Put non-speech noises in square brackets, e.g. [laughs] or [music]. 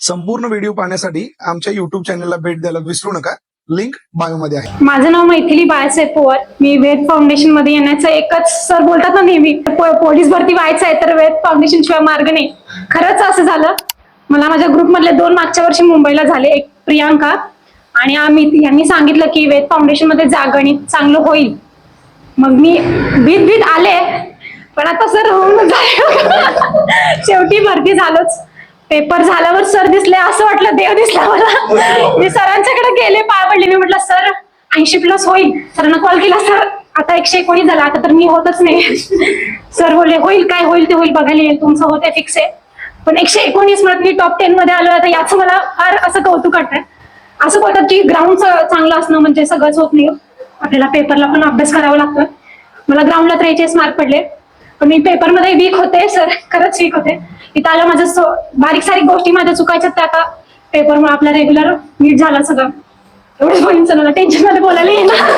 संपूर्ण व्हिडिओ पाहण्यासाठी आमच्या युट्यूब चॅनलला भेट द्यायला विसरू नका. लिंक बायोमध्ये आहे. माझं नाव मैथिली बाळासाहेब पवार. मी वेद फाउंडेशनमध्ये येण्याचं एकच सर बोलतात ना नेहमी पोलीस भरती व्हायचं आहे तर वेद फाउंडेशन शिवाय मार्ग नाही. खरंच असं झालं. मला माझ्या ग्रुपमधले दोन मागच्या वर्षी मुंबईला झाले एक प्रियांका आणि अमित यांनी सांगितलं की वेद फाउंडेशनमध्ये जा गणित चांगलं होईल. मग मी भीत भीत आले पण आता सर होऊन झालं [laughs] शेवटी भरती झालोच. पेपर झाल्यावर सर दिसले असं वाटलं देव दिसला मला. मी सरांच्याकडे गेले पाय पडले. मी म्हटलं सर ऐंशी प्लस होईल. सरांना कॉल केला सर आता एकशे एकोणीस झाला आता तर मी होतच नाही. सर बोलले होईल काय होईल ते होईल बघायला येईल तुमचं होते फिक्स आहे. पण एकशे एकोणीस म्हणत मी टॉप टेन मध्ये आलो आता याचं मला फार असं कौतुक वाटतंय. असं बोलतात की ग्राउंड चांगलं असणं म्हणजे सगळंच होत नाही. आपल्याला पेपरला पण अभ्यास करावा लागतो मला ग्राउंडला त्रेचाळीस मार्क पडले. मी पेपरमध्ये वीक होते सर खरंच वीक होते. इथं आलं माझं बारीक सारीक गोष्टी माझ्या चुकायच्या त्या आता. पेपरमुळे आपला रेग्युलर नीट झाला सगळं. एवढं बोलींचं मला टेन्शनमध्ये बोलायला येणार